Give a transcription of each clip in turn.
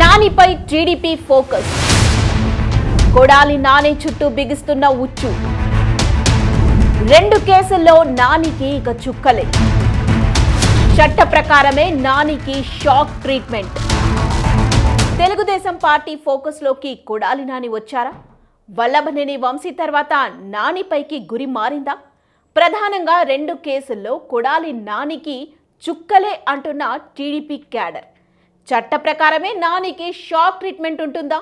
నానిపై TDP focus. Kodali Nani చుట్టూ బిగిస్తున్న ఉచ్చు. రెండు కేసుల్లో నానికి ఇక చుక్కలే. చట్ట ప్రకారమే నానికి షాక్ ట్రీట్మెంట్. తెలుగుదేశం పార్టీ ఫోకస్లోకి కొడాలి నాని వచ్చారా? వల్లభనేని వంశీ తర్వాత నానిపైకి గురి మారిందా? ప్రధానంగా రెండు కేసుల్లో కొడాలి నానికి చుక్కలే అంటున్న టీడీపీ క్యాడర్. చట్ట ప్రకారమే నానికి షాక్ ట్రీట్మెంట్ ఉంటుందా?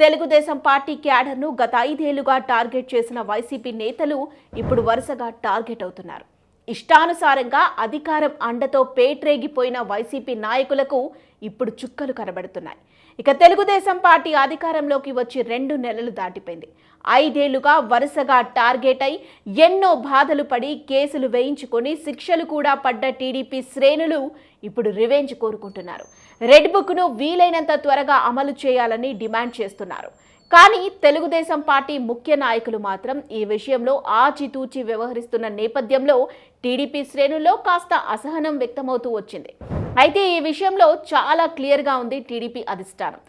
తెలుగుదేశం పార్టీ క్యాడర్ను గత ఐదేళ్ళుగా టార్గెట్ చేసిన వైసీపీ నేతలు ఇప్పుడు వరుసగా టార్గెట్ అవుతున్నారు. ఇష్టానుసారంగా అధికారం అండతో పేట్రేగిపోయిన వైసీపీ నాయకులకు ఇప్పుడు చుక్కలు కనబడుతున్నాయి. ఇక తెలుగుదేశం పార్టీ అధికారంలోకి వచ్చి రెండు నెలలు దాటిపోయింది. ఐదేళ్ళుగా వరుసగా టార్గెట్ అయి ఎన్నో బాధలు పడి కేసులు వేయించుకొని శిక్షలు కూడా పడ్డ టీడీపీ శ్రేణులు ఇప్పుడు రివెంజ్ కోరుకుంటున్నారు. రెడ్ బుక్ను వీలైనంత త్వరగా అమలు చేయాలని డిమాండ్ చేస్తున్నారు. కానీ తెలుగుదేశం పార్టీ ముఖ్య నాయకులు మాత్రం ఈ విషయంలో ఆచితూచి వ్యవహరిస్తున్న నేపథ్యంలో టీడీపీ శ్రేణుల్లో కాస్త అసహనం వ్యక్తమవుతూ వచ్చింది. అయితే ఈ విషయంలో చాలా క్లియర్గా ఉంది టీడీపీ అధిష్టానం.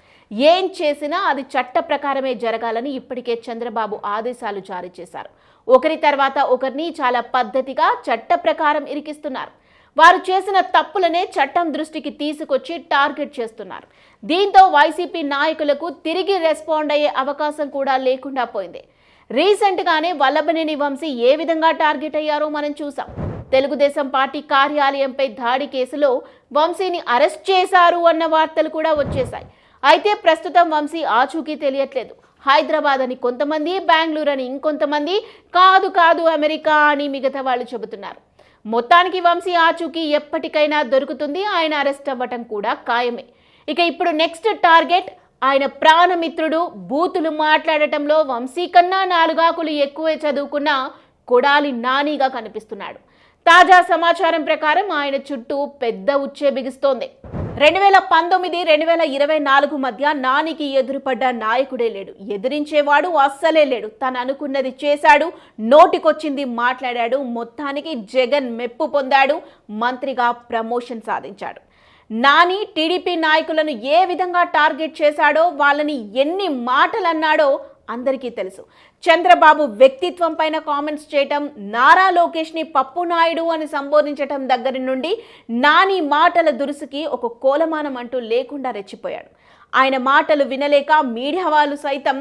ఏం చేసినా అది చట్ట ప్రకారమే జరగాలని ఇప్పటికే చంద్రబాబు ఆదేశాలు జారీ చేశారు. ఒకరి తర్వాత ఒకరిని చాలా పద్ధతిగా చట్ట ప్రకారం ఇరికిస్తున్నారు. వారు చేసిన తప్పులనే చట్టం దృష్టికి తీసుకొచ్చి టార్గెట్ చేస్తున్నారు. దీంతో వైసీపీ నాయకులకు తిరిగి రెస్పాండ్ అయ్యే అవకాశం కూడా లేకుండా పోయింది. రీసెంట్గానే వల్లభనేని వంశీ ఏ విధంగా టార్గెట్ అయ్యారో మనం చూసాం. తెలుగుదేశం పార్టీ కార్యాలయంపై దాడి కేసులో వంశీని అరెస్ట్ చేశారు అన్న వార్తలు కూడా వచ్చేశాయి. అయితే ప్రస్తుతం వంశీ ఆచూకీ తెలియట్లేదు. హైదరాబాద్ అని కొంతమంది బెంగళూరు అని ఇంకొంతమంది కాదు కాదు అమెరికా అని మిగతా వాళ్ళు చెబుతున్నారు. మొత్తానికి వంశీ ఆచూకీ ఎప్పటికైనా దొరుకుతుంది. ఆయన అరెస్ట్ అవ్వటం కూడా ఖాయమే. ఇక ఇప్పుడు నెక్స్ట్ టార్గెట్ ఆయన ప్రాణమిత్రుడు బూతులు మాట్లాడటంలో వంశీ కన్నా నాలుగాకులు ఎక్కువే చదువుకున్న కొడాలి నానిగా కనిపిస్తున్నాడు. తాజా సమాచారం ప్రకారం ఆయన చుట్టూ పెద్ద ఉచ్చే బిగుస్తోంది. రెండు వేల పంతొమ్మిది రెండు వేల ఇరవై నాలుగు మధ్య నానికి ఎదురుపడ్డ నాయకుడే లేడు. ఎదిరించేవాడు అస్సలే లేడు. తను అనుకున్నది చేశాడు. నోటికొచ్చింది మాట్లాడాడు. మొత్తానికి జగన్ మెప్పు పొందాడు. మంత్రిగా ప్రమోషన్ సాధించాడు. నాని టీడీపీ నాయకులను ఏ విధంగా టార్గెట్ చేశాడో వాళ్ళని ఎన్ని మాటలు అన్నాడో అందరికీ తెలుసు. చంద్రబాబు వ్యక్తిత్వం పైన కామెంట్స్ చేయటం నారా లోకేష్ని పప్పు నాయుడు అని సంబోధించటం దగ్గర నుండి నాని మాటల దురుసుకి ఒక కోలమానం అంటూ లేకుండా రెచ్చిపోయాడు. ఆయన మాటలు వినలేక మీడియా వాళ్ళు సైతం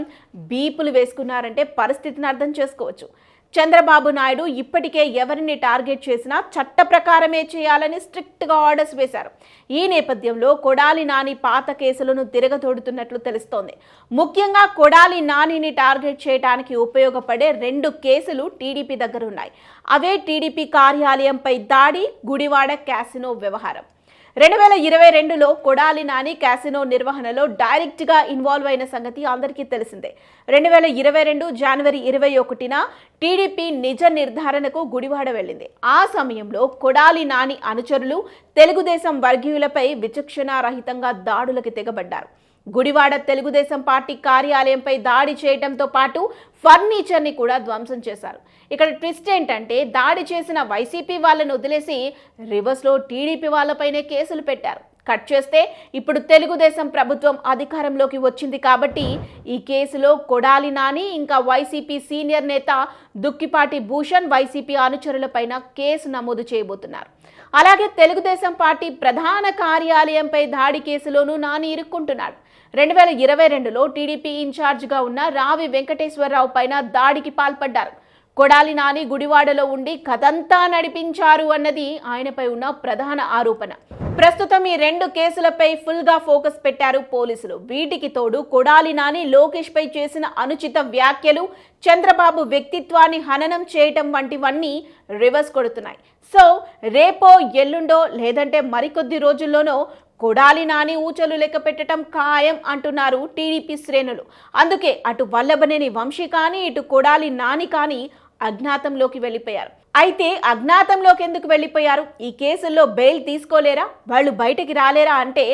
బీపులు వేసుకున్నారంటే పరిస్థితిని అర్థం చేసుకోవచ్చు. చంద్రబాబు నాయుడు ఇప్పటికే ఎవరిని టార్గెట్ చేసినా చట్ట ప్రకారమే చేయాలని స్ట్రిక్ట్గా ఆర్డర్స్ వేశారు. ఈ నేపథ్యంలో కొడాలి నాని పాత కేసులను తిరగతోడుతున్నట్లు తెలుస్తోంది. ముఖ్యంగా కొడాలి నానిని టార్గెట్ చేయడానికి ఉపయోగపడే రెండు కేసులు టీడీపీ దగ్గర ఉన్నాయి అవే టీడీపీ కార్యాలయంపై దాడి గుడివాడ క్యాసినో వ్యవహారం. రెండు వేల ఇరవై రెండులో కొడాలి నాని క్యాసినో నిర్వహణలో డైరెక్ట్గా ఇన్వాల్వ్ అయిన సంగతి అందరికీ తెలిసిందే. రెండు వేల ఇరవై రెండు జనవరి ఇరవై ఒకటిన టీడీపీ నిజ నిర్ధారణకు గుడివాడ వెళ్ళింది. ఆ సమయంలో కొడాలి నాని అనుచరులు తెలుగుదేశం వర్గీయులపై విచక్షణారహితంగా దాడులకు తెగబడ్డారు. గుడివాడ తెలుగుదేశం పార్టీ కార్యాలయంపై దాడి చేయడంతో పాటు ఫర్నిచర్ని కూడా ధ్వంసం చేశారు. ఇక్కడ ట్విస్ట్ ఏంటంటే దాడి చేసిన వైసీపీ వాళ్ళని వదిలేసి రివర్స్లో టీడీపీ వాళ్ళపైనే కేసులు పెట్టారు. కట్ చేస్తే ఇప్పుడు తెలుగుదేశం ప్రభుత్వం అధికారంలోకి వచ్చింది కాబట్టి ఈ కేసులో కొడాలి నాని ఇంకా వైసీపీ సీనియర్ నేత దుక్కిపాటి భూషణ్ వైసీపీ అనుచరులపైన కేసు నమోదు చేయబోతున్నారు. అలాగే తెలుగుదేశం పార్టీ ప్రధాన కార్యాలయంపై దాడి కేసులోనూ నాని ఇరుక్కుంటున్నాడు. రెండు వేల ఇరవై రెండులో టీడీపీ ఇన్ఛార్జిగా ఉన్న రావి వెంకటేశ్వరరావు పైన దాడికి పాల్పడ్డారు. కొడాలి నాని గుడివాడలో ఉండి కథంతా నడిపించారు అన్నది ఆయనపై ఉన్న ప్రధాన ఆరోపణ. ప్రస్తుతం ఈ రెండు కేసులపై ఫుల్గా ఫోకస్ పెట్టారు పోలీసులు. వీటికి తోడు కొడాలి నాని లోకేష్పై చేసిన అనుచిత వ్యాఖ్యలు చంద్రబాబు వ్యక్తిత్వాన్ని హననం చేయటం వంటివన్నీ రివర్స్ కొడుతున్నాయి. సో రేపో ఎల్లుండో లేదంటే మరికొద్ది రోజుల్లోనో కొడాలి నాని ఊచలు లెక్క పెట్టడం ఖాయం అంటున్నారు టీడీపీ శ్రేణులు. అందుకే అటు వల్లభనేని వంశీ కానీ ఇటు కొడాలి నాని కానీ అజ్ఞాతంలోకి వెళ్ళిపోయారు. అయితే అజ్ఞాతంలోకి ఎందుకు వెళ్ళిపోయారు? ఈ కేసుల్లో బెయిల్ తీసుకోలేరా? వాళ్ళు బయటికి రాలేరా అంటే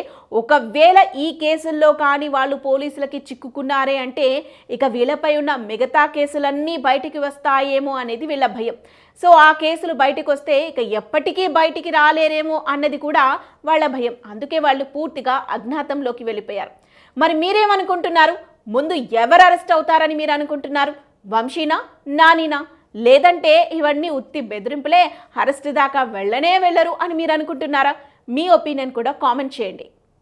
ఒకవేళ ఈ కేసుల్లో కానీ వాళ్ళు పోలీసులకి చిక్కుకున్నారే అంటే ఇక వీళ్ళపై ఉన్న మిగతా కేసులన్నీ బయటికి వస్తాయేమో అనేది వీళ్ళ భయం. సో ఆ కేసులు బయటకు వస్తే ఇక ఎప్పటికీ బయటికి రాలేరేమో అన్నది కూడా వాళ్ళ భయం. అందుకే వాళ్ళు పూర్తిగా అజ్ఞాతంలోకి వెళ్ళిపోయారు. మరి మీరేమనుకుంటున్నారు? ముందు ఎవరు అరెస్ట్ అవుతారని మీరు అనుకుంటున్నారు? వంశీనా? నానినా? లేదంటే ఇవన్నీ ఉత్తి బెదిరింపులే అరెస్ట్ దాకా వెళ్ళనే వెళ్ళరు అని మీరు అనుకుంటున్నారా? మీ ఒపీనియన్ కూడా కామెంట్ చేయండి.